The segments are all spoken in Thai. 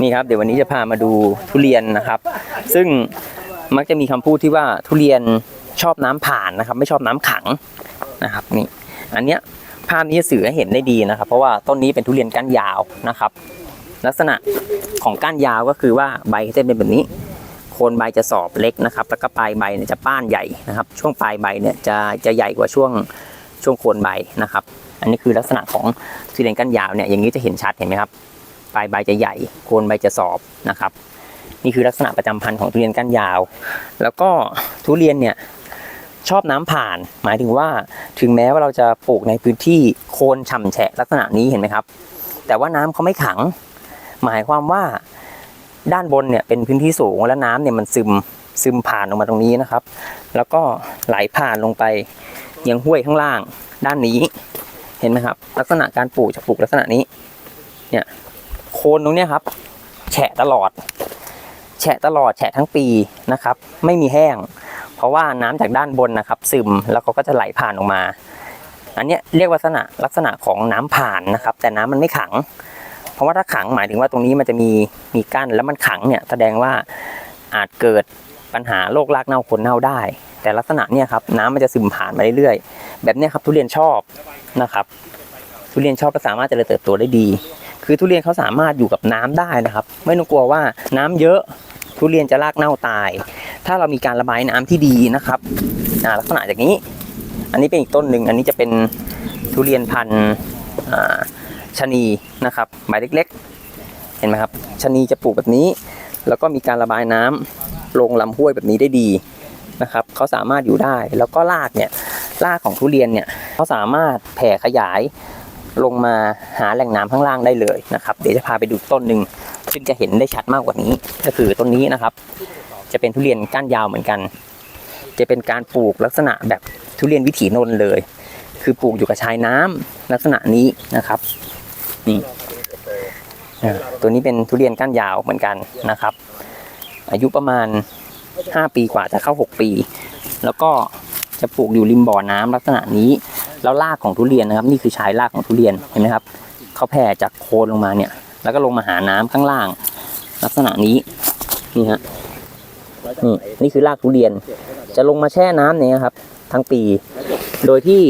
นี่ครับเดี๋ยววันนี้จะพามาดูทุเรียนนะครับ ซึ่งมักจะมีคำพูดที่ว่าทุเรียนชอบน้ำผ่านนะครับ ไม่ชอบน้ำขังนะครับนี่อันเนี้ยภาพนี้จะสื่อให้เห็นได้ดีนะครับ เพราะว่าต้นนี้เป็นทุเรียนก้านยาวนะครับ ลักษณะของก้านยาวก็คือว่าใบจะเป็นแบบนี้โคนใบจะสอบเล็กนะครับ แล้วก็ปลายใบเนี่ยจะป้านใหญ่นะครับ ช่วงปลายใบเนี่ยจะจะใหญ่กว่าช่วงช่วงโคนใบนะครับ อันนี้คือลักษณะของทุเรียนก้านยาวเนี่ยอย่างนี้จะเห็นชัดเห็นไหมครับ ปลายใบจะใหญ่โคนใบจะสอบนะครับ นี่คือลักษณะประจำพันธุ์ของทุเรียนก้านยาว แล้วก็ทุเรียนเนี่ยชอบน้ำผ่าน หมายถึงว่าถึงแม้ว่าเราจะปลูกในพื้นที่โคนฉ่ำแฉะลักษณะนี้เห็นไหมครับ แต่ว่าน้ำเขาไม่ขัง หมายความว่าด้านบนเนี่ยเป็นพื้นที่สูงแล้วน้ำเนี่ยมันซึมซึมผ่านลงมาตรงนี้นะครับ แล้วก็ไหลผ่านลงไปยังห้วยข้างล่างด้านนี้เห็นไหมครับ ลักษณะการปลูกจะปลูกลักษณะนี้เนี่ย คนตรงเนี้ยครับ แฉะตลอด แฉะตลอดแฉะทั้งปีนะครับ ไม่มีแห้ง เพราะว่าน้ำจากด้านบนนะครับ ซึมแล้วเขาก็จะไหลผ่านออกมา อันเนี้ยเรียกลักษณะลักษณะของน้ำผ่านนะครับ แต่น้ำมันไม่ขัง เพราะว่าถ้าขังหมายถึงว่าตรงนี้มันจะมีมีกั้นแล้วมันขังเนี่ยแสดงว่าอาจเกิดปัญหาโรครากเน่าคนเน่าได้ แต่ลักษณะเนี่ยครับน้ำมันจะซึมผ่านมาเรื่อยๆ แบบเนี้ยครับทุเรียนชอบนะครับ ทุเรียนชอบก็สามารถจริญเติบโตได้ดี คือทุเรียนเขาสามารถอยู่กับน้ำได้นะครับ ไม่ต้องกลัวว่าน้ำเยอะทุเรียนจะรากเน่าตาย ถ้าเรามีการระบายน้ำที่ดีนะครับลักษณะอย่างนี้ อันนี้เป็นอีกต้นหนึ่งอันนี้จะเป็นทุเรียนพันธุ์ชนีนะครับใบเล็กๆ เห็นไหมครับชนีจะปลูกแบบนี้ แล้วก็มีการระบายน้ำลงลำห้วยแบบนี้ได้ดีนะครับเขาสามารถอยู่ได้แล้วก็รากเนี่ยรากของทุเรียนเนี่ยเขาสามารถแผ่ขยาย ลงมาหาแหล่งน้ำข้างล่างได้เลยนะครับ เดี๋ยวจะพาไปดูต้นหนึ่งซึ่งจะเห็นได้ชัดมากกว่านี้ ก็คือต้นนี้นะครับ จะเป็นทุเรียนก้านยาวเหมือนกัน จะเป็นการปลูกลักษณะแบบทุเรียนวิถีนนเลย คือปลูกอยู่กับชายน้ำลักษณะนี้นะครับนี่ตัวนี้เป็นทุเรียนก้านยาวเหมือนกันนะครับ อายุประมาณ 5 ปีกว่าจะเข้า 6 ปี แล้วก็จะปลูกอยู่ริมบ่อน้ำลักษณะนี้ แล้วรากของทุเรียนนะครับ นี่คือชายรากของทุเรียนเห็นไหมครับเขาแผ่จากโคนลงมาเนี่ย แล้วก็ลงมาหาน้ำข้างล่าง ลักษณะนี้นี่ฮะนี่นี่คือรากทุเรียน จะลงมาแช่น้ำเนี่ยครับ ทั้งปี โดยที่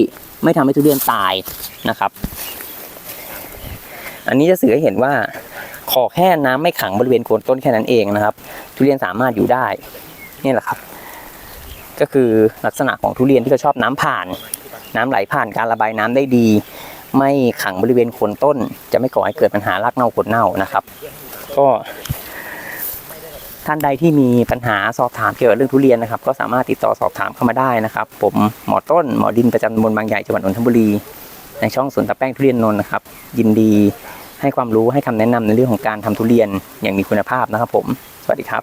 ไม่ทำให้ทุเรียนตายนะครับ อันนี้จะสื่อให้เห็นว่า ขอแค่น้ำไม่ขังบริเวณโคนต้นแค่นั้นเองนะครับ ทุเรียนสามารถอยู่ได้นี่แหละครับ ก็คือลักษณะของทุเรียนที่เขาชอบน้ำผ่าน น้ำไหลผ่านการระบายน้ำได้ดี ไม่ขังบริเวณโคนต้น จะไม่ก่อให้เกิดปัญหารากเน่าโคนเน่านะครับ ก็ท่านใดที่มีปัญหาสอบถามเกี่ยวกับเรื่องทุเรียนนะครับ ก็สามารถติดต่อสอบถามเข้ามาได้นะครับ ผมหมอต้นหมอดินประจำตำบลบางใหญ่จังหวัดนนทบุรี ในช่องสวนตะแป้งทุเรียนนนท์นะครับ ยินดีให้ความรู้ให้คำแนะนำในเรื่องของการทำทุเรียนอย่างมีคุณภาพนะครับ ผม สวัสดีครับ